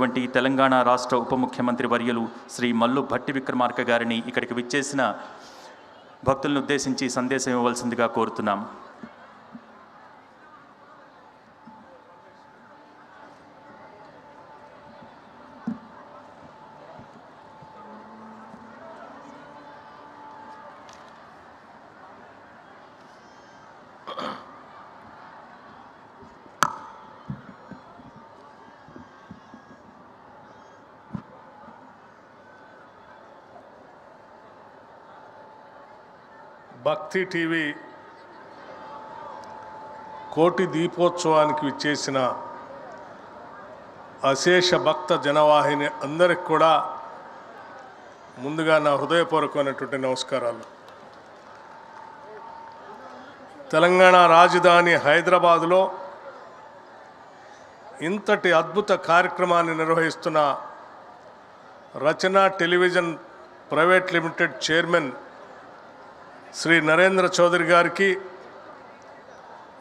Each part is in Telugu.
చేసినటువంటి తెలంగాణ రాష్ట్ర ఉప ముఖ్యమంత్రి వర్యులు శ్రీ మల్లు భట్టి విక్రమార్క గారిని ఇక్కడికి విచ్చేసిన భక్తులను ఉద్దేశించి సందేశం ఇవ్వవలసిందిగా కోరుతున్నాం. భక్తి టీవీ కోటి దీపోత్సవానికి విచ్చేసిన అశేష భక్త జనవాహిని అందరికి కూడా ముందుగా నా హృదయపూర్వకమైనటువంటి నమస్కారాలు. తెలంగాణ రాజధాని హైదరాబాదులో ఇంతటి అద్భుత కార్యక్రమాన్ని నిర్వహిస్తున్న Rachana television private limited chairman Shri Narendra Chowdary గారికి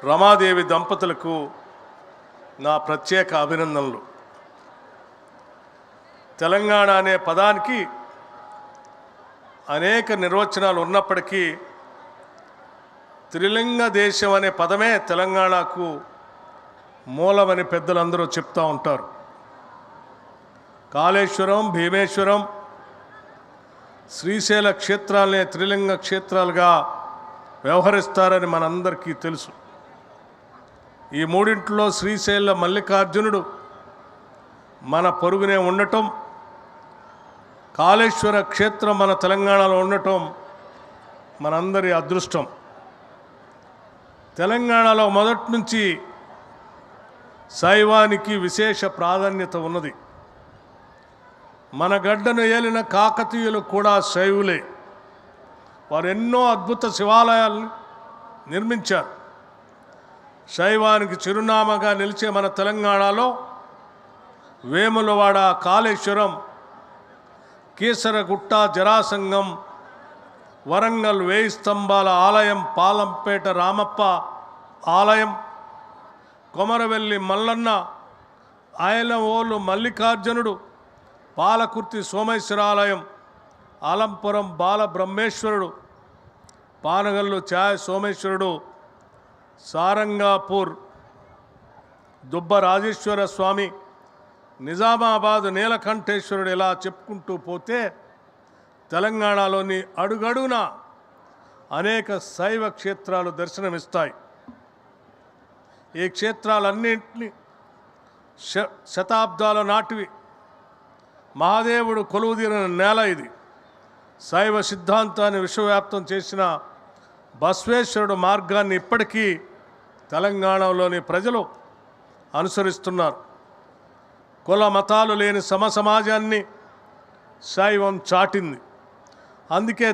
రమాదేవి దంపతులకు నా ప్రత్యేక అభినందనలు. తెలంగాణ అనే పదానికి అనేక నిర్వచనాలు ఉన్నప్పటికీ త్రిలింగ దేశం అనే పదమే తెలంగాణకు మూలమని పెద్దలందరూ చెప్తూ ఉంటారు. కాళేశ్వరం భీమేశ్వరం శ్రీశైల క్షేత్రాలనే త్రిలింగ క్షేత్రాలుగా వ్యవహరిస్తారని మనందరికీ తెలుసు. ఈ మూడింటిలో శ్రీశైల మల్లికార్జునుడు మన పొరుగునే ఉండటం కాళేశ్వర క్షేత్రం మన తెలంగాణలో ఉండటం మనందరి అదృష్టం. తెలంగాణలో మొదటి నుంచి శైవానికి విశేష ప్రాధాన్యత ఉన్నది. మన గడ్డను ఏలిన కాకతీయులు కూడా శైవులే. వారు ఎన్నో అద్భుత శివాలయాలను నిర్మించారు. శైవానికి చిరునామాగా నిలిచే మన తెలంగాణలో వేములవాడ కాళేశ్వరం కీసరగుట్ట జరాసంగం వరంగల్ వేయి స్తంభాల ఆలయం పాలంపేట రామప్ప ఆలయం కొమరవెల్లి మల్లన్న ఆయనవోలు మల్లికార్జునుడు పాలకుర్తి సోమేశ్వరాలయం అలంపురం బాలబ్రహ్మేశ్వరుడు పానగల్లు ఛాయ సోమేశ్వరుడు సారంగాపూర్ దుబ్బ రాజేశ్వర స్వామి నిజామాబాద్ నీలకంఠేశ్వరుడు ఇలా చెప్పుకుంటూ పోతే తెలంగాణలోని అడుగడుగున అనేక శైవ క్షేత్రాలు దర్శనమిస్తాయి. ఈ క్షేత్రాలన్నింటినీ శ శతాబ్దాల నాటివి మహాదేవుడు కొలువుదీరిన నేల ఇది. శైవ సిద్ధాంతాన్ని విశ్వవ్యాప్తం చేసిన బసవేశ్వరుడు మార్గాన్ని ఇప్పటికీ తెలంగాణలోని ప్రజలు అనుసరిస్తున్నారు. కుల మతాలు లేని సమ సమాజాన్ని శైవం చాటింది. అందుకే